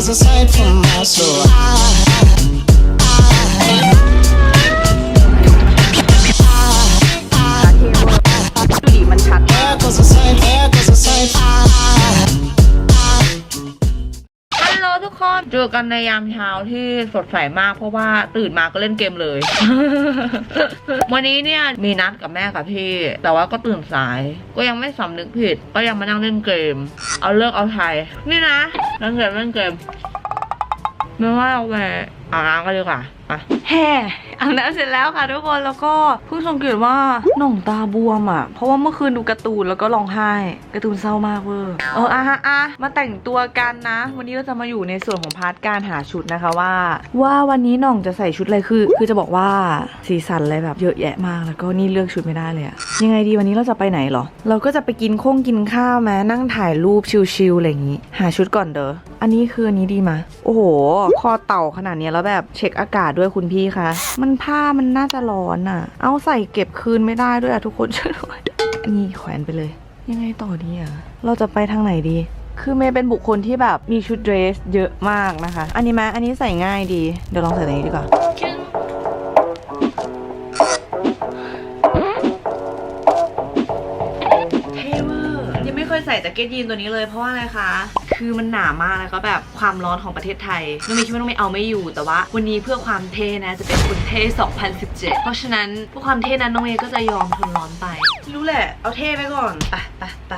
was a sight for my soul. I, คนเจอกันในยามเช้าที่สดใสมากเพราะว่าตื่นมาก็เล่นเกมเลย วันนี้เนี่ยมีนัดกับแม่กับพี่ แต่ว่าก็ตื่นสาย ก็ยังไม่สำนึกผิด ก็ยังมานั่งเล่นเกม เอาเลิกเอาไทยนี่นะเล่นเกมเล่นเกมไม่ว่าเราไปอาบน้ำกันดีกว่าไปแฮ่ อาบน้ำเสร็จแล้วค่ะทุกคนแล้วก็เพิ่งสังเกตว่าหน่องตาบวมอะ เพราะว่าเมื่อคืนดูการ์ตูนแล้วก็ร้องไห้การ์ตูนเศร้ามากเวอร์เอออะฮะอะมาแต่งตัวกันนะ วันนี้เราจะมาอยู่ในส่วนของพาร์ทการหาชุดนะคะว่า ว่าวันนี้หน่องจะใส่ชุดอะไรคือ คือจะบอกว่าสีสันอะไรแบบเยอะแยะมากแล้วก็นี่เลือกชุดไม่ได้เลยอะยังไงดีวันนี้เราจะไปไหนเหรอ เราก็จะไปกินข้งกินข้าวแม้นั่งถ่ายรูปชิลๆอะไรอย่างนี้ หาชุดก่อนเด้ออันนี้คืออันนี้ดีมาโอ้โหคอเต่าขนาดนี้แล้วแบบเช็คอากาศด้วยคุณพี่คะมันผ้ามันน่าจะร้อนอะเอาใส่เก็บคืนไม่ได้ด้วยอะทุกคนช่วยด้วยนี่แขวนไปเลย ยังไงต่อดีอะเราจะไปทางไหนดี คือเมย์เป็นบุคคลที่แบบมีชุดเดรสเยอะมากนะคะ อันนี้ไหมอันนี้ใส่ง่ายดี เดี๋ยวลองใส่ตัวนี้ดีกว่า จ็คเก็ตยีนตัวนี้เลยเพราะว่าอะไรคะ คือมันหนามากแล้วก็แบบความร้อนของประเทศไทยน้องมีคิดว่าน้องเมย์เอาไม่อยู่แต่ว่า วันนี้เพื่อความเท่นะจะเป็นคุณเท่ 2017 เพราะฉะนั้นเพื่อความเท่นั้นน้องเมย์ก็จะยอมทนร้อนไป รู้แหละ เอาเท่ไปก่อนไปไปไป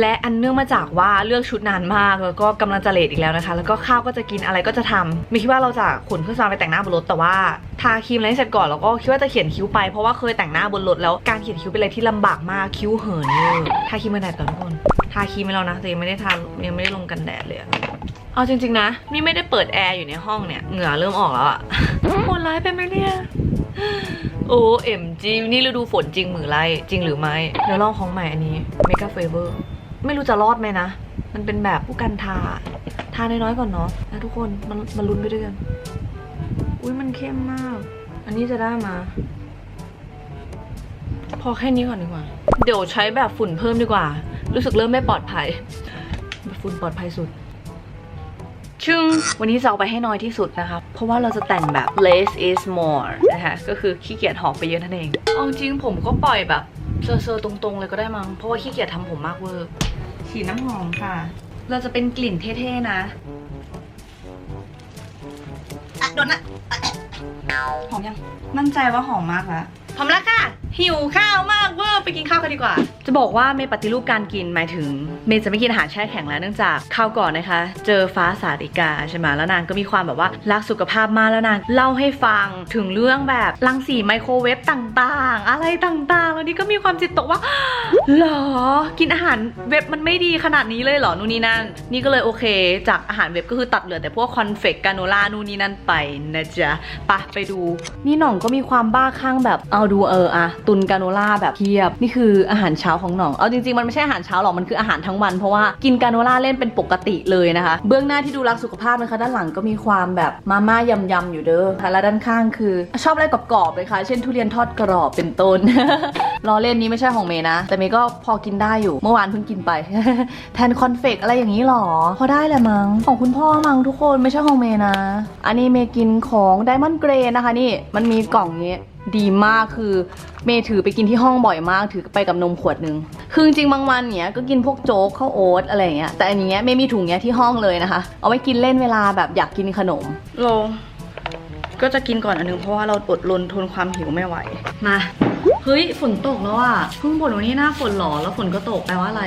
และอันเนื่องมาจากว่าเลือกชุดนานมาก แล้วก็กำลังจะเลทอีกแล้วนะคะ แล้วก็ข้าวก็จะกินอะไรก็จะทำไม่คิดว่าเราจะขนเครื่องสำอางไปแต่งหน้าบนรถแต่ว่าทาครีมอะไรให้เสร็จก่อนแล้วก็คิดว่าจะเขียนคิ้วไปเพราะว่าเคยแต่งหน้าบนรถแล้วการเขียนคิ้วเป็นอะไรที่ลำบากมากคิ้วเหินเวอร์ทาครีมกันแดดก่อนทุกคนทาครีมไปแล้วนะแต่ยังไม่ได้ทายังไม่ได้ลงกันแดดเลยอะเอาจริงๆนะ นี่ไม่ได้เปิดแอร์อยู่ในห้องเนี่ย เหงื่อเริ่มออกแล้วอะโหดร้ายไปไหมเนี่ยโอ้เอ็มจีนี่ฤดูฝนจริงหรือไร จริงหรือไม่ เดี๋ยวลองของใหม่อันนี้ Mega Favor ไม่รู้จะรอดไหมนะ มันเป็นแบบผู้กันทา ทาน้อยๆก่อนเนาะนะทุกคนมันมันลุ้นไปด้วยกัน อุ้ยมันเข้มมาก อันนี้จะได้มา พอแค่นี้ก่อนดีกว่า เดี๋ยวใช้แบบฝุ่นเพิ่มดีกว่า รู้สึกเริ่มไม่ปลอดภัย แบบฝุ่นปลอดภัยสุดชึ่งวันนี้จะเอาไปให้น้อยที่สุดนะคะ เพราะว่าเราจะแต่งแบบ less is more นะคะ ก็คือขี้เกียจหอกไปเยอะนั่นเอง เอาจริงผมก็ปล่อยแบบ เซอร์ๆตรงๆเลยก็ได้มั้ง เพราะว่าขี้เกียจทำผมมากเวอร์ฉีดน้ำหอมค่ะ เราจะเป็นกลิ่นเท่ๆนะอะโดนนะหอมยัง มั่นใจว่าหอมมากแล้วพร้อมแล้วค่ะ หิวข้าวมากเวอร์ไปกินข้าวกันดีกว่า จะบอกว่าเมย์ปฏิรูปการกินหมายถึง เมย์จะไม่กินอาหารแช่แข็งแล้วเนื่องจากข้าวก่อนนะคะ เจอฟ้าสาริกาใช่ไหมแล้วนางก็มีความแบบว่ารักสุขภาพมากแล้วนางเล่าให้ฟังถึงเรื่องแบบรังสีไมโครเวฟต่างๆ อะไรต่างๆ แล้วนี่ก็มีความจิตตกว่าเหรอ กินอาหารเว็บมันไม่ดีขนาดนี้เลยเหรอนู่นนี่นั่น นี่ก็เลยโอเค จากอาหารเว็บก็คือตัดเหลือแต่พวกคอนเฟกกาโนล่านู่นนี่นั่นไปนะจ๊ะไปะไปดู นี่หน่องก็มีความบ้าคลั่งแบบเอาดูเอออะตุนกาโนล่าแบบเทียบ นี่คืออาหารเช้าของหน่อง เอาจริงๆ มันไม่ใช่อาหารเช้าหรอก มันคืออาหารทั้งวัน เพราะว่ากินกาโนล่าเล่นเป็นปกติเลยนะคะ เบื้องหน้าที่ดูรักสุขภาพนะคะ ด้านหลังก็มีความแบบมาม่ายำๆอยู่เด้อค่ะและด้านข้างคือ ชอบอะไรกรอบๆเลยค่ะ เช่นทุเรียนทอดกรอบเป็นต้นล้อเล่นนี้ไม่ใช่ของเมย์นะ แต่เมย์ก็พอกินได้อยู่ เมื่อวานเพิ่งกินไป แทนคอนเฟกอะไรอย่างนี้หรอ พอได้แหละมั้ง ของคุณพ่อมั้งทุกคนไม่ใช่ของเมย์นะ อันนี้เมย์กินของไดมอนด์เกรนะคะนี่ มันมีกล่องนี้ ดีมากคือเมย์ถือไปกินที่ห้องบ่อยมาก ถือไปกับนมขวดหนึ่งคือจริงๆบางวันเนี้ยก็กินพวกโจ๊กข้าวโอ๊ตอะไรอย่างเงี้ยแต่อันเนี้ยเมย์มีถุงเนี้ยที่ห้องเลยนะคะ เอาไว้กินเล่นเวลาแบบอยากกินขนมโลก็จะกินก่อนอันนึงเพราะว่าเราอดรนทนความหิวไม่ไหวมาเฮ้ยฝนตกแล้วอะเพิ่งบ่นวันนี้หน้าฝนหรอแล้วฝนก็ตกแปลว่าอะไร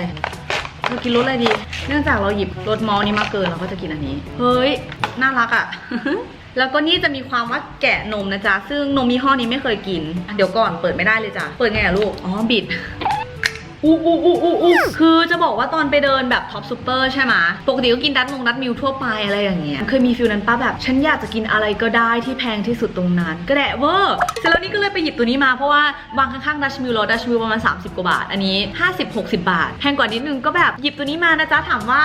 เรากินรสอะไรดี เนื่องจากเราหยิบรสมอลนี้มาเกินเราก็จะกินอันนี้ เฮ้ย น่ารักอะ แล้วก็นี่จะมีความว่าแกะนมนะจ๊ะ ซึ่งนมยี่ห้อนี้ไม่เคยกิน เดี๋ยวก่อนเปิดไม่ได้เลยจ้ะ เปิดไงอะลูก อ๋อ บิดอู้อู้อู้อู้อู้คือจะบอกว่าตอนไปเดินแบบท็อปซูเปอร์ใช่ไหมปกติก็กินดัตมงดัตมิลทั่วไปอะไรอย่างเงี้ย เคยมีฟิลนั้นป้าแบบ ฉันอยากจะกินอะไรก็ได้ที่แพงที่สุดตรงนั้น ก็แดะเวอร์เสร็จแล้วนี่ก็เลยไปหยิบตัวนี้มาเพราะว่าวางข้างๆดัชมิลแล้วดัชมิลประมาณ 30 กว่าบาท อันนี้ 50-60 บาท แพงกว่านิดนึงก็แบบหยิบตัวนี้มานะจ๊ะถามว่า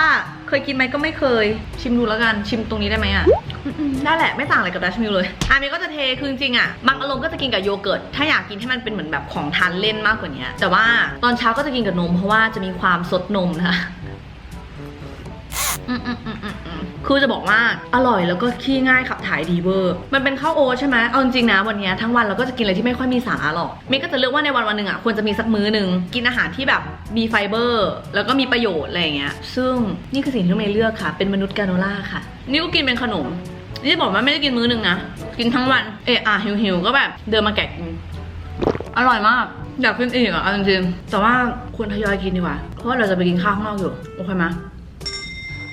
เคยกินไหมก็ไม่เคย ชิมดูแล้วกันชิมตรงนี้ได้ไหมอะอืมได้แหละไม่ต่างอะไรกับดัชมิลเลยอาเมย์ก็จะเทคือจริงๆอะบางอารมณ์ก็จะกินกับโยเกิร์ตถ้าอยากกินให้มันเป็นเหมือนแบบของทานเล่นมากกว่านี้แต่ว่าตอนเช้าก็จะกินกับนมเพราะว่าจะมีความสดนมนะคะอืมอืมอืมอืมอืม คือจะบอกว่าอร่อยแล้วก็ขี้ง่ายขับถ่ายดีเวอร์ มันเป็นข้าวโอ๊ตใช่ไหมเอาจริงนะวันนี้ทั้งวันเราก็จะกินอะไรที่ไม่ค่อยมีสาระหรอกเมย์ก็จะเลือกว่าในวันวันหนึ่งอะควรจะมีสักมื้อหนึ่งกินอาหารที่แบบมีไฟเบอร์ แล้วก็มีประโยชน์อะไรอย่างเงี้ย ซึ่งนี่คือสิ่งที่เมย์เลือกค่ะ เป็นมนุษย์กาโนล่าค่ะ นี่ก็กินเป็นขนมนี่บอกว่าไม่ได้กินมื้อหนึ่งนะกินทั้งวันเอะอะหิวๆก็แบบเดินมาแกะกินอร่อยมากอยากกินอีกอะเอาจริงๆแต่ว่าควรทยอยกินดีกว่าเพราะเราจะไปกินข้าวข้างนอกอยู่โอเคไหม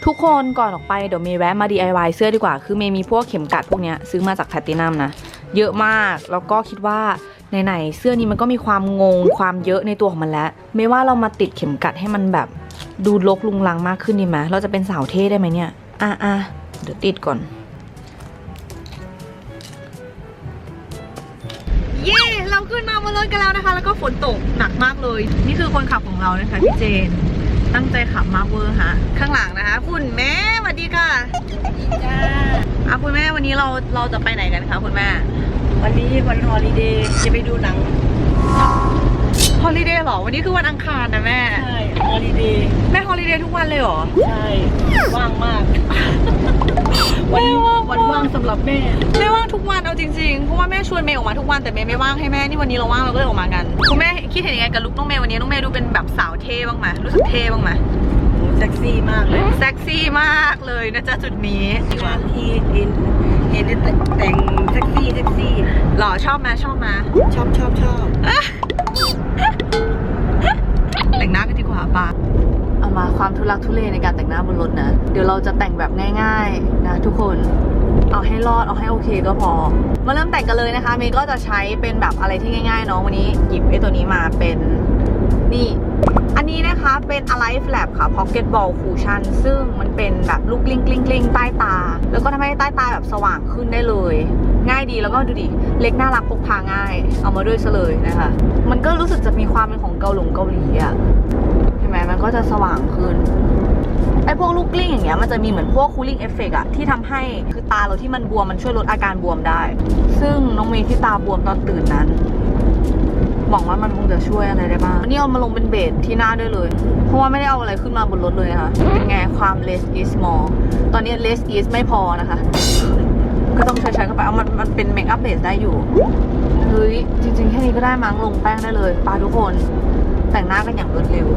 ทุกคนก่อนออกไปเดี๋ยวเมย์แวะมา DIY เสื้อดีกว่า คือเมย์มีพวกเข็มกัดพวกนี้ซื้อมาจากแพตตินัมนะ เยอะมาก แล้วก็คิดว่าไหนๆเสื้อนี้มันก็มีความงงความเยอะในตัวของมันแล้ว ไม่ว่าเรามาติดเข็มกัดให้มันแบบดูลกลุงลังมากขึ้นดีไหมเราจะเป็นสาวเท่ได้ไหมเนี่ย อะอะเดี๋ยวติดก่อน เย้เราขึ้นมาบนรถกันแล้วนะคะ แล้วก็ฝนตกหนักมากเลย นี่คือคนขับของเรานะคะพี่เจน ตั้งใจขับมากเวอร์ฮะ ข้างหลังนะคะ คุณแม่สวัสดีค่ะจ้าอะคุณแม่วันนี้เราเราจะไปไหนกันคะคุณแม่ วันนี้วันฮอลิเดย์จะไปดูหนังฮอลิเดย์เหรอ วันนี้คือวันอังคารนะแม่ ใช่ฮอลิเดย์แม่ฮอลิเดย์ทุกวันเลยเหรอ ใช่ ว่างมาก วันนี้แม่ว่างมากวันว่างสำหรับแม่ไม่ว่างทุกวันเอาจริงๆ เพราะว่าแม่ชวนเมย์ออกมาทุกวันแต่เมย์ไม่ว่างให้แม่นี่วันนี้เราว่างเราก็เลยออกมากันคุณแม่คิดเห็นยังไงกับลุคน้องเมย์วันนี้น้องเมย์ดูเป็นแบบสาวเท่บ้างไหมรู้สึกเท่บ้างไหมโหเซ็กซี่มากเลยเซ็กซี่มากเลยนะจ๊ะจุดนี้บางทีเห็นเห็นแต่แต่งเซ็กซี่เซ็กซี่หล่อชอบไหมชอบไหมชอบชอบชอบ แต่งหน้ากันดีกว่าปะเอา มาความทุลักทุเลในการแต่งหน้าบนรถนะ เดี๋ยวเราจะแต่งแบบง่าย ๆ นะ ทุกคนเอาให้รอดเอาให้โอเคก็พอ มาเริ่มแต่งกันเลยนะคะเมย์ก็จะใช้เป็นแบบอะไรที่ง่ายๆเนาะวันนี้หยิบไอ้ตัวนี้มาเป็นนี่ อันนี้นะคะเป็น Alive Lab ค่ะ Pocket Ball Cushion ซึ่งมันเป็นแบบลูกกลิ้งกลิ้งกลิ้งใต้ตา แล้วก็ทำให้ใต้ตาแบบสว่างขึ้นได้เลย ง่ายดีแล้วก็ดูดิ เล็กน่ารักพกพาง่าย เอามาด้วยซะเลยนะคะ มันก็รู้สึกจะมีความเป็นของเกาหลงเกาหลีอะ ก็จะสว่างขึ้นไอ้พวกลูกกลิ้งอย่างเงี้ยมันจะมีเหมือนพวก cooling effect อะที่ทำให้คือตาเราที่มันบวมมันช่วยลดอาการบวมได้ ซึ่งน้องเมย์ที่ตาบวมตอนตื่นนั้นหวังว่ามันคงจะช่วยอะไรได้บ้างนนี้เอามาลงเป็นเบสที่หน้าด้วยเลย เพราะว่าไม่ได้เอาอะไรขึ้นมาบนรถเลยนะคะเป็นไงความ less is more ตอนนี้ less is ไม่พอนะคะ ก็ต้องใช้ๆเข้าไปเอามันมันเป็นเมคอัพเบสได้อยู่เฮ้ยจริงๆแค่นี้ก็ได้มั้งลงแป้งได้เลยปาทุกคนแต่งหน้ากันอย่างรวดเร็ว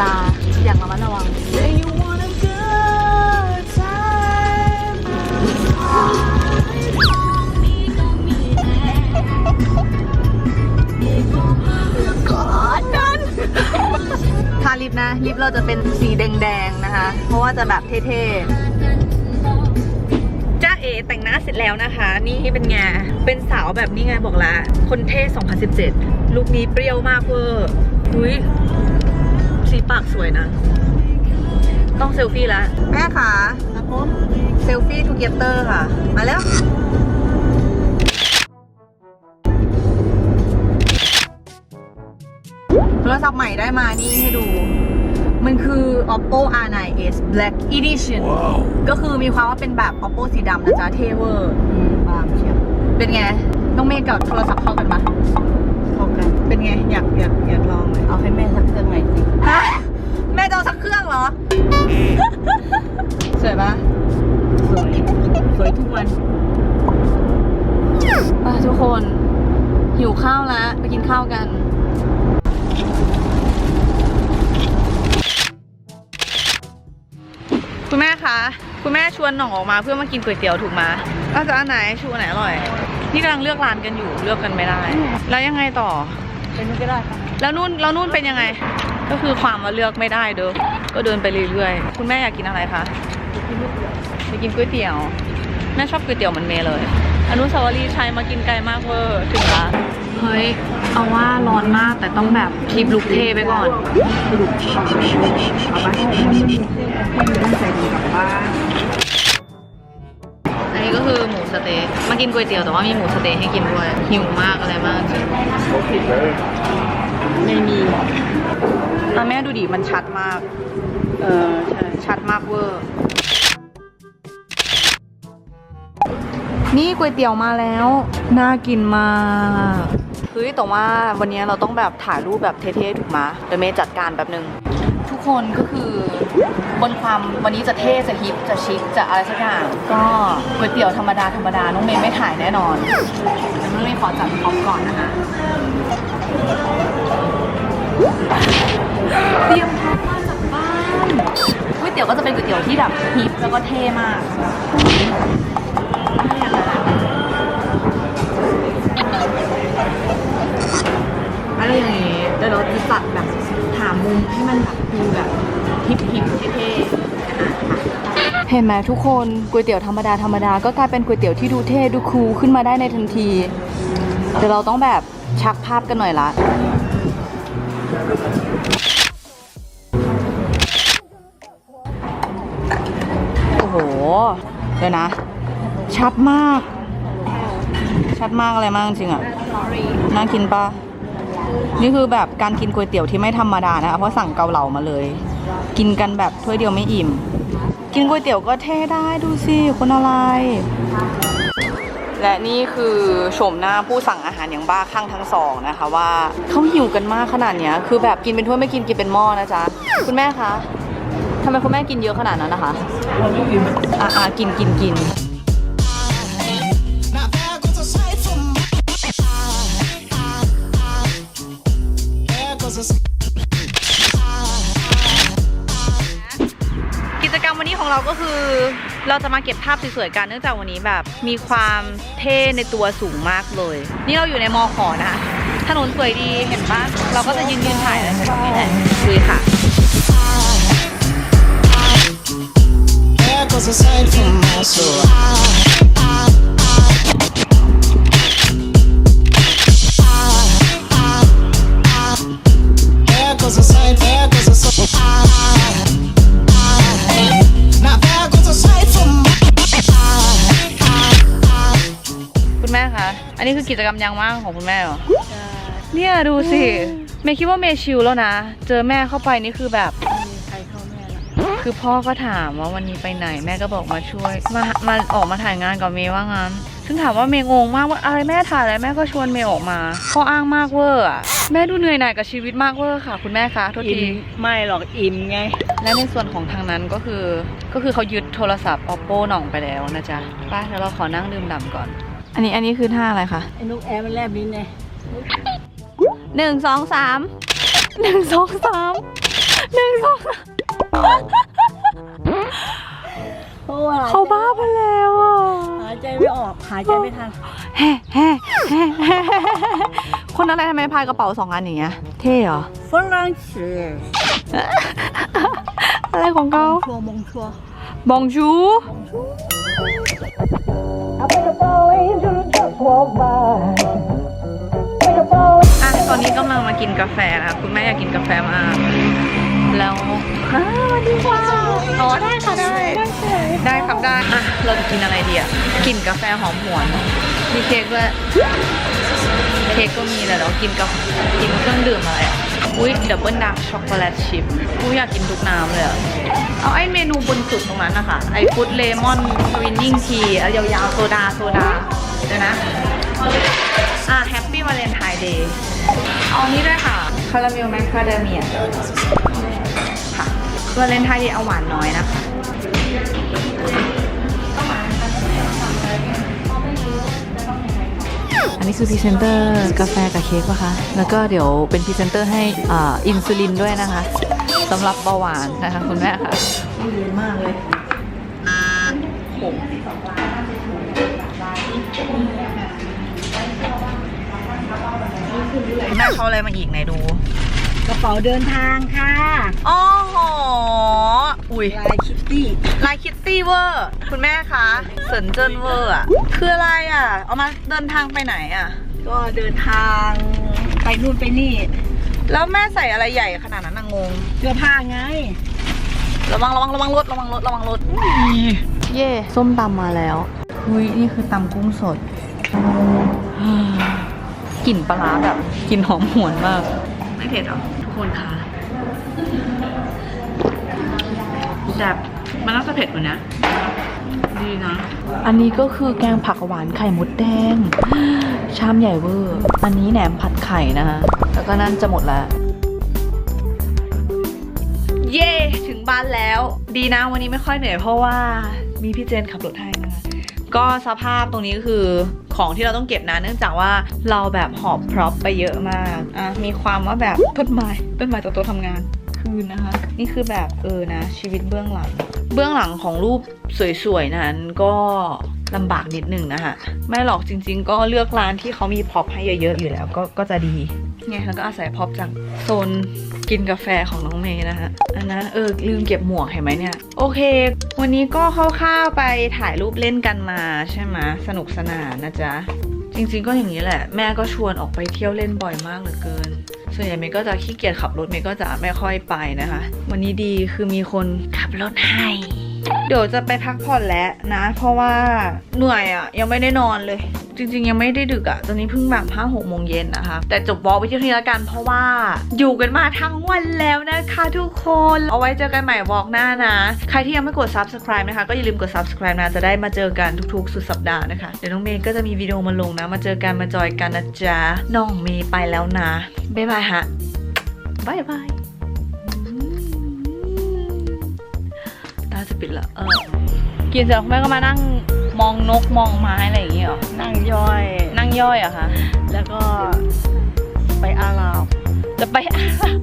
ตาอย่างระมัดระวัง Say you want a good time. Me, go me, God, done. ทาลิปนะ ลิปเราจะเป็นสีแดงๆนะคะ เพราะว่าจะแบบเท่ๆจ้าเอแต่งหน้าเสร็จแล้วนะคะ นี่เป็นไงเป็นสาวแบบนี้ไงบอกละ คนเท่ 2017 ลุคนี้เปรี้ยวมากเวอร์อุ้ย สีปากสวยนะ ต้องเซลฟี่แล้ว แม่ค่ะครับผมเซลฟี่ทูเกเตอร์ค่ะ มาแล้วโทรศัพท์ใหม่ได้มานี่ให้ดู มันคือ oppo r9s black edition ก็คือมีความว่าเป็นแบบ oppo สีดำนะจ๊ะเทเวอร์บางเชียวเป็นไง ต้องเมฆกับโทรศัพท์เข้ากันปะ ไงอยากอยากอยากลองไหมเอาให้แม่สักเครื่องใหม่สิฮะแม่จะเอาสักเครื่องเหรอ สวยปะสวย สวยทุกวันไปทุกคน หิวข้าวแล้วไปกินข้าวกัน คุณแม่คะ คุณแม่ชวนหน่องออกมาเพื่อมากินก๋วยเตี๋ยวถูกไหมอาจะอันไหนชูอันไหนอร่อย นี่กำลังเลือกร้านกันอยู่เลือกกันไม่ได้ แล้วยังไงต่อ เป็นไม่ได้ค่ะแล้วนู่นแล้วนู่นเป็นยังไง ก็คือความว่าเลือกไม่ได้เด้อก็เดินไปเรื่อยๆ คุณแม่อยากกินอะไรคะอยากกินก๋วยเตี๋ยวแม่ชอบก๋วยเตี๋ยวเหมันเมย์เลย อนุสาวรีย์ชัยมากินไกลมากเวอร์ถึงละเฮ้ยเอาว่าร้อนมากแต่ต้องแบบคลิปลุกเทไปก่อนอัน กินก๋วยเตี๋ยวแต่ว่ามีหมูสะเต๊ะให้กินด้วยหิวมากอะไรมากจริงไม่มีอ่แม่ดูดิมันชัดมาก เออใช่ชัดมากเวอร์ นี่ก๋วยเตี๋ยวมาแล้ว น่ากินมากเฮ้ยแต่ว่าวันนี้เราต้องแบบถ่ายรูปแบบเท่ๆถูกไหมเดี๋ยวเมย์จัดการแบบนึง ทุกคนก็คือ บนความวันนี้จะเท่จะฮิปจะชิคจะอะไรสักอย่างก็ก๋วยเตี๋ยวธรรมดาธรรมดาน้องเมย์ไม่ถ่ายแน่นอนน้องเมย์ขอจัดพร้อมก่อนนะคะเตรียมพร้อมมาจากบ้านก๋วยเตี๋ยวก็จะเป็นก๋วยเตี๋ยวที่แบบฮิปแล้วก็เท่มากอะไรอย่างงี้เดี๋ยวเราจะตัดแบบหามมุมให้มันแบบดูแบบ ฮิปฮิปเท่ๆเห็นไหมทุกคนก๋วยเตี๋ยวธรรมดาธรรมดาก็กลายเป็นก๋วยเตี๋ยวที่ดูเท่ดูคูลขึ้นมาได้ในทันทีเดี๋ยวเราต้องแบบชักภาพกันหน่อยละโอ้โหเดี๋ยวนะ ชัดมาก ชัดมากอะไรมากจริงอะน่ากินปะนี่คือแบบการกินก๋วยเตี๋ยวที่ไม่ธรรมดานะ เพราะสั่งเกาเหลามาเลย กินกันแบบถ้วยเดียวไม่อิ่ม กินก๋วยเตี๋ยวก็เท่ได้ดูสิคนอะไร และนี่คือโฉมหน้าผู้สั่งอาหารอย่างบ้าคลั่งทั้งสองนะคะว่าเขาหิวกันมากขนาดเนี้ยคือแบบกินเป็นถ้วยไม่กินกินเป็นหม้อนะจ๊ะคุณแม่คะทำไมคุณแม่กินเยอะขนาดนั้นนะคะเราไม่กินอ่าอ่ากินกินกิน ก็คือเราจะมาเก็บภาพสวยๆกันเนื่องจากวันนี้แบบมีความเท่ในตัวสูงมากเลย นี่เราอยู่ในมอขอนะคะถนนสวยดีเห็นปะเราก็จะยืนยืนถ่ายอะไรแบบนี้แหละดูค่ะ There goes a sign from my soul กิจกรรมยังว่างของคุณแม่เหรอเนี่ยดูสิเมย์คิดว่าเมย์ชิลแล้วนะ เจอแม่เข้าไปนี่คือแบบใครเข้าแม่ละคือพ่อก็ถามว่าวันนี้ไปไหนแม่ก็บอกมาช่วย มามาออกมาถ่ายงานกับเมย์ว่างั้น ซึ่งถามว่าเมย์งงมากว่าอะไรแม่ถ่ายอะไรแม่ก็ชวนเมย์ออกมาข้ออ้างมากเวอร์อะแม่ดูเหนื่อยหน่ายกับชีวิตมากเวอร์ค่ะ คุณแม่คะโทษอิ่ทีมไม่หรอกอิ่มไง และในส่วนของทางนั้นก็คือ ก็คือเขายึดโทรศัพท์ oppo หน่องไปแล้วนะจ๊ะไปเดี๋ยวเราขอนั่งดื่มด่ำก่อน อันนี้อันนี้คือท่าอะไรคะไอ้นกแอร์มันแลบลิ้นไงหนึ่งสองสามหนึ่งสองสามหนึ่งสองสามเพราะว่าเขาบ้าไปแล้วอะหายใจไม่ออกหายใจไม่ทันแฮ่แฮ่แฮ่แฮ่คนอะไรทำไมพายกระเป๋าสองอันอย่างเงี้ยเท่เหรอฝรั่งเศสอะไรของเขาชัวมงชัวบองชู อะตอนนี้กำลังมากินกาแฟนะคะคุณแม่อยากกินกาแฟมาก แล้วอ้าวสวัสดีค่ะอ๋อได้ค่ะได้ ได้ครับได้อะเราจะกินอะไรดีอะกลิ่นกาแฟหอมหวนมีเค้กด้วยเค้กก็มีแต่เรากินกับกินเครื่องดื่มอะไรอะอุ้ยดับเบิลดาร์กช็อกโกแลตชิพกูอยากกินทุกน้ำเลยอะเอาไอ้เมนูบนสุดตรงนั้นนะคะไอ้ฟุตเลมอนทวินนิ่งทียาวๆโซดาโซดา เดี๋ยวนะ อะแฮปปี้วาเลนไทน์เดย์เอาอันนี้ด้วยค่ะคาราเมลแมคคาเดเมียค่ะวาเลนไทน์เดย์เอาหวานน้อยนะคะอันนี้คือพรีเซนเตอร์กาแฟกับเค้กป่ะคะ แล้วก็เดี๋ยวเป็นพรีเซนเตอร์ให้อ่าอินซูลินด้วยนะคะสำหรับเบาหวานนะคะคุณแม่ค่ะเย็นมากเลย แม่เขาอะไรมาอีกไหนดู กระเป๋าเดินทางค่ะอ๋อโห อุ้ย ลายคิตตี้ลายคิตตี้เวอร์ คุณแม่คะเซินเจิ้นเวอร์อะ คืออะไรอะ เอามาเดินทางไปไหนอะ ก็เดินทางไปนู่นไปนี่แล้วแม่ใส่อะไรใหญ่ขนาดนั้นน่ะงง เสื้อผ้าไง ระวังระวังระวังรถระวังรถระวังรถเย่ส้มตำมาแล้ว อุ้ยนี่คือตำกุ้งสด กลิ่นปลาร้าแบบกลิ่นหอมหวนมาก ไม่เผ็ดหรอ ทุกคนคะแซ่บมันน่าจะเผ็ดกว่านะ ดีนะ อันนี้ก็คือแกงผักหวานไข่มดแดง ชามใหญ่เวอร์ อันนี้แหนมผัดไข่นะคะแล้วก็นั่นจะหมดแล้วเย่ถึงบ้านแล้ว ดีนะวันนี้ไม่ค่อยเหนื่อยเพราะว่ามีพี่เจนขับรถให้นะคะ ก็สภาพตรงนี้ก็คือของที่เราต้องเก็บนะเนื่องจากว่าเราแบบหอบพร็อพไปเยอะมากอะมีความว่าแบบต้นไม้ต้นไม้ตัวโตทำงานคืนนะคะ นี่คือแบบเออนะ ชีวิตเบื้องหลัง เบื้องหลังของรูปสวยๆนั้นก็ลำบากนิดหนึ่งนะคะไม่หรอกจริง ๆ ก็เลือกร้านที่เขามีพร็อพให้เยอะๆอยู่แล้วก็ก็จะดี ไงแล้วก็อาศัยพอพจากโซนกินกาแฟของน้องเมย์นะคะอันนั้นเออลืมเก็บหมวกเห็นไหมเนี่ย โอเค วันนี้ก็คร่าวๆไปถ่ายรูปเล่นกันมาใช่ไหมสนุกสนานนะจ๊ะ จริงๆก็อย่างนี้แหละ แม่ก็ชวนออกไปเที่ยวเล่นบ่อยมากเหลือเกินส่วนใหญ่เมย์ก็จะขี้เกียจขับรถเมย์ก็จะไม่ค่อยไปนะคะ วันนี้ดีคือมีคนขับรถให้ เดี๋ยวจะไปพักผ่อนแล้วนะ เพราะว่าเหนื่อยอะ่ะ ยังไม่ได้นอนเลย จริง ๆ ยังไม่ได้ดึกอะ่ะตอนนี้เพิ่งแบบห้าหกโมงเย็นนะคะ แต่จบวอล์กไปที่นี่แล้วกันเพราะว่าอยู่กันมาทั้งวันแล้วนะคะทุกคน เอาไว้เจอกันใหม่วอล์กหน้านะ ใครที่ยังไม่กด subscribe นะคะ ก็อย่าลืมกด subscribe นะจะได้มาเจอกันทุกๆ สุดสัปดาห์นะคะ เดี๋ยวน้องเมย์ก็จะมีวิดีโอมาลงนะ มาเจอกันมาจอยกันนะจ๊ะน้องเมย์ไปแล้วนะบ๊ายบายฮะบ๊ายบาย ปิดละเออกินเสร็จคุณแม่ก็มานั่งมองนกมองไม้อะไรอย่างเงี้ยเหรอนั่งย่อย นั่งย่อยเหรอะคะแล้วก็ไปอาลาวจะไปอาราบ